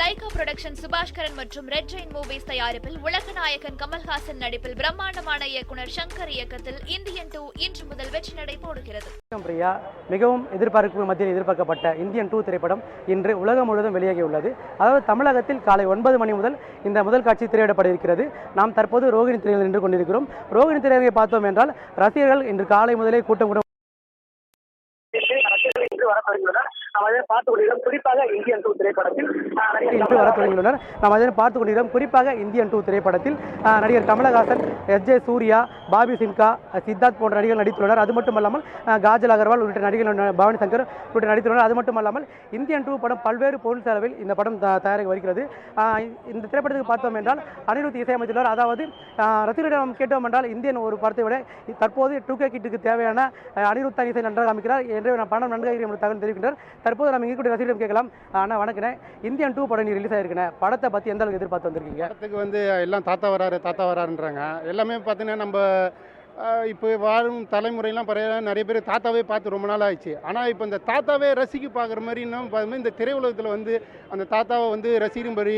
Lyca production Subaskaran மற்றும் red Jain movies தயாரிப்பில் உலக நாயகன் கமல்ஹாசன் நடிப்பில் பிரம்மாண்டமான இயக்குனர் சங்கர் இயக்கத்தில் இந்தியன் டூ இன்று முதல் வெற்றி நடை போடுகிறது. பிரியா. மிகவும் எதிர்பார்ப்பு மத்தியில் எதிர்பார்க்கப்பட்ட இந்தியன் டூ திரைப்படம் இன்று உலகம் முழுவதும் வெளியாகியுள்ளது அதாவது தமிழகத்தில் காலை ஒன்பது மணி முதல் இந்த முதல் காட்சி திரையிடப்பட இருக்கிறது நாம் தற்போது ரோகிணி திரையில் நின்று கொண்டிருக்கிறோம். ரோகிணி திரையை பார்த்தோம் என்றால் ரசிகர்கள் இன்று காலை முதலே கூட்டம் கூட இன்று வர தொடங்கியுள்ளனர் நாம் அதை பார்த்து கொண்டிருக்கிறோம் குறிப்பாக இந்தியன் டூ திரைப்படத்தில் இன்று வர தொடங்கியுள்ளனர் நாம் அதனை பார்த்து கொண்டிருக்கிறோம் குறிப்பாக இந்தியன் டூ திரைப்படத்தில் நடிகர் கமலஹாசன் எஸ் ஜே சூர்யா பாபி சின்கா சித்தார்த் போன்ற நடிகர்கள் நடித்துள்ளனர். அது மட்டும் இல்லாமல் காஜல் அகர்வால் உள்ளிட்ட நடிகர்கள் பவானி சங்கர் உள்ளிட்ட நடித்துள்ளனர். அது மட்டும் இல்லாமல் இந்தியன் டூ படம் பல்வேறு பொருள் செலவில் இந்த படம் த- தயாரிக்க வருகிறது. இந்த திரைப்படத்துக்கு பார்த்தோம் என்றால் அனிருத் இசையமைத்துள்ளார். அதாவது ரசிகர்களிடம் கேட்டோம் என்றால் இந்தியன் ஒரு படத்தை விட தற்போது டூ கே கிட்டுக்கு தேவையான அனிருத் தான் இசை நன்றாக அமைக்கிறார் என்று நான் படம் நன்றாக இருக்கிற தகவல் தெரிவிக்கின்றார் தற்போது நம்ம இங்கே ரசிகரிடம் கேட்கலாம். ஆனால் வணக்கினேன் இந்தியன் டூ படம் நீ ரிலீஸ் ஆயிருக்கேன் படத்தை பற்றி எந்த அளவுக்கு எதிர்பார்த்து வந்திருக்கீங்க? படத்துக்கு வந்து எல்லாம் தாத்தா வராரு தாத்தா வராருன்றாங்க. எல்லாமே பார்த்தீங்கன்னா நம்ம இப்போ வாழும் தலைமுறையெல்லாம் பறைய நிறைய பேர் தாத்தாவே பார்த்து ரொம்ப நாள் ஆயிடுச்சு. ஆனால் இப்போ இந்த தாத்தாவே ரசிக்க பார்க்குற மாதிரி இன்னும் பார்த்தோம்னா இந்த திரையுலகத்தில் வந்து அந்த தாத்தாவை வந்து ரசிக்கும்படி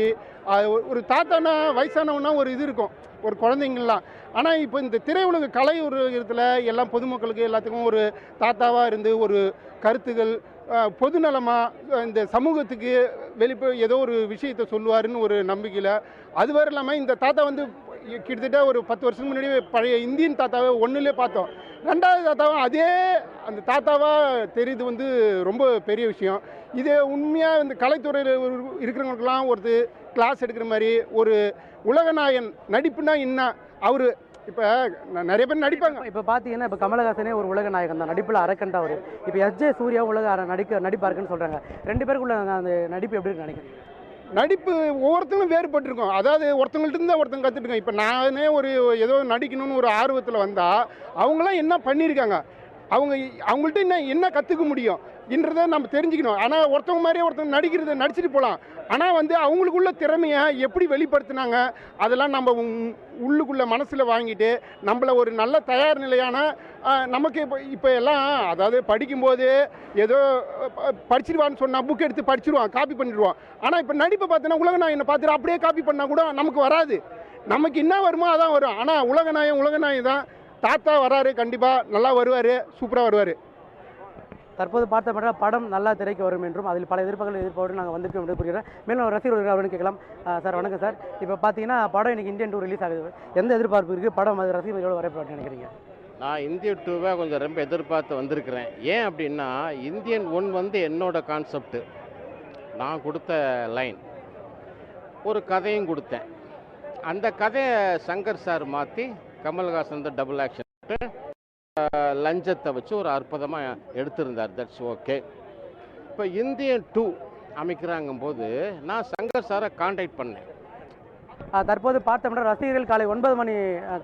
ஒரு- தாத்தானா வயசானவனா ஒரு இது இருக்கும் ஒரு குழந்தைங்கள்லாம். ஆனால் இப்போ இந்த திரையுலக கலை ஒரு இடத்துல எல்லாம் பொதுமக்களுக்கு எல்லாத்துக்கும் ஒரு தாத்தாவாக இருந்து ஒரு கருத்துகள் பொதுநலமாக இந்த சமூகத்துக்கு வெளிப்ப ஏதோ ஒரு விஷயத்தை சொல்லுவாருன்னு ஒரு நம்பிக்கையில் அது இல்லாமல் இந்த தாத்தா வந்து கிட்டத்தட்ட ஒரு பத்து வருஷத்துக்கு முன்னாடி பழைய இந்தியன் தாத்தாவை ஒன்றுலே பார்த்தோம். ரெண்டாவது தாத்தாவும் அதே அந்த தாத்தாவாக தெரியுது வந்து ரொம்ப பெரிய விஷயம். இதே உண்மையாக இந்த கலைத்துறையில் இருக்கிறவங்களுக்கெல்லாம் ஒரு கிளாஸ் எடுக்கிற மாதிரி ஒரு உலகநாயன் நடிப்புனா என்ன? அவர் இப்போ நிறைய பேர் நடிப்பாங்க. இப்போ பார்த்தீங்கன்னா இப்போ கமலஹாசனே ஒரு உலக நாயகன் தான். நடிப்பில் அரக்கண்டா அவர். இப்போ எஸ்ஜே சூர்யா உலக நடிக்க நடிப்பாருக்குன்னு சொல்கிறாங்க ரெண்டு பேருக்குள்ள அந்த- அந்த நடிப்பு எப்படி நினைக்கிறேன் நடிப்பு ஒவ்வொருத்தங்களும் வேறுபட்டிருக்கும். அதாவது ஒருத்தங்கள்ட்ட இருந்தால் ஒருத்தங்க கற்றுட்டுருக்கேன் இப்போ நானே ஒரு ஏதோ நடிக்கணும்னு ஒரு ஆர்வத்தில் வந்தால் அவங்களாம் என்ன பண்ணியிருக்காங்க அவங்க அவங்கள்ட்ட என்ன என்ன கற்றுக்க முடியும் என்றதை நம்ம தெரிஞ்சுக்கணும். ஆனால் ஒருத்தவங்க மாதிரியே ஒருத்தவங்க நடிக்கிறது நடிச்சிட்டு போகலாம் ஆனால் வந்து அவங்களுக்குள்ள திறமையை எப்படி வெளிப்படுத்தினாங்க அதெல்லாம் நம்ம உள்ளுக்குள்ளே உள்ளுக்குள்ள மனசில் வாங்கிட்டு நம்மளை ஒரு நல்ல தயார் நிலையான நமக்கு இப்போ இப்போ எல்லாம் அதாவது படிக்கும்போது ஏதோ படிச்சிருவான்னு சொன்னால் புக் எடுத்து படிச்சிருவான் காப்பி பண்ணிடுவான் ஆனால் இப்போ நடிப்பை பார்த்தீங்கன்னா உலகநாயகனை பார்த்துட்டு அப்படியே காப்பி பண்ணால் கூட நமக்கு வராது. நமக்கு என்ன வருமோ அதான் வரும். ஆனால் உலகநாயகம் உலகநாயகம் தான் தாத்தா வராரு கண்டிப்பாக நல்லா வருவார் சூப்பராக வருவார். தற்போது பார்த்த படம் நல்லா திரைக்கு வரும் என்றும் அதில் பல எதிர்ப்புகள் எதிர்ப்போடு நாங்கள் வந்திருக்கோம் என்று கூறுகிறேன் மேலும் ஒரு ரசிகர் இருக்கிறார் அவருன்னு கேட்கலாம். சார் வணக்கம் சார். இப்போ பார்த்தீங்கன்னா படம் இன்னைக்கு இந்தியன் டூ ரிலீஸ் ஆகுது. எந்த எதிர்பார்ப்பு இருக்குது படம் அது ரசிகர்களோட வரப்பட்டு நினைக்கிறீங்க? நான் இந்திய டூவை கொஞ்சம் ரொம்ப எதிர்பார்த்து வந்திருக்கிறேன். ஏன் அப்படின்னா இந்தியன் ஒன் வந்து என்னோட கான்செப்ட் நான் கொடுத்த லைன் ஒரு கதையும் கொடுத்தேன். அந்த கதையை சங்கர் சார் மாற்றி கமல்ஹாசன் தான் டபுள் ஆக்ஷன் லஞ்சத்தை வச்சு ஒரு அற்புதமாக எடுத்திருந்தார். தட்ஸ் ஓகே இப்போ இந்தியன் டூ அமைக்கிறாங்கும் போது நான் சங்கர் சாரை காண்டாக்ட் பண்ணேன். தற்போது பார்த்தோம்னா ரசிகர்கள் காலை ஒன்பது மணி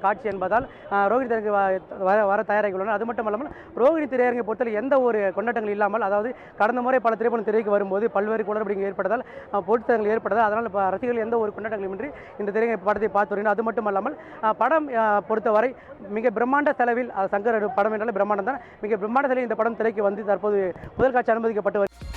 காட்சி என்பதால் ஆ, ரோகிணி திரைக்கு வ- வர வர தயாராகி உள்ளனர் அது மட்டும் இல்லாமல் ரோகிணி திரையரங்கை பொறுத்தவரை எந்த ஒரு கொண்டாட்டங்கள் இல்லாமல் அதாவது கடந்த முறை பல திரைப்படம் திரைக்கு வரும்போது பல்வேறு குளறுபடிகள் ஏற்பட்டதால் பொருத்தங்கள் ஏற்பட்டதால் அதனால் ரசிகர்கள் எந்த ஒரு கொண்டாட்டங்களுமின்றி இந்த திரையரங்கை படத்தை பார்த்து வருகிறோம் அது மட்டும் இல்லாமல் படம் பொறுத்தவரை மிக பிரம்மாண்ட செலவில் சங்கர் படம் என்றால் பிரம்மாண்டம் தான். மிக பிரம்மாண்ட செலவில் இந்த படம் திரைக்கு வந்து தற்போது முதல் காட்சி அனுமதிக்கப்பட்டு வருகிறது.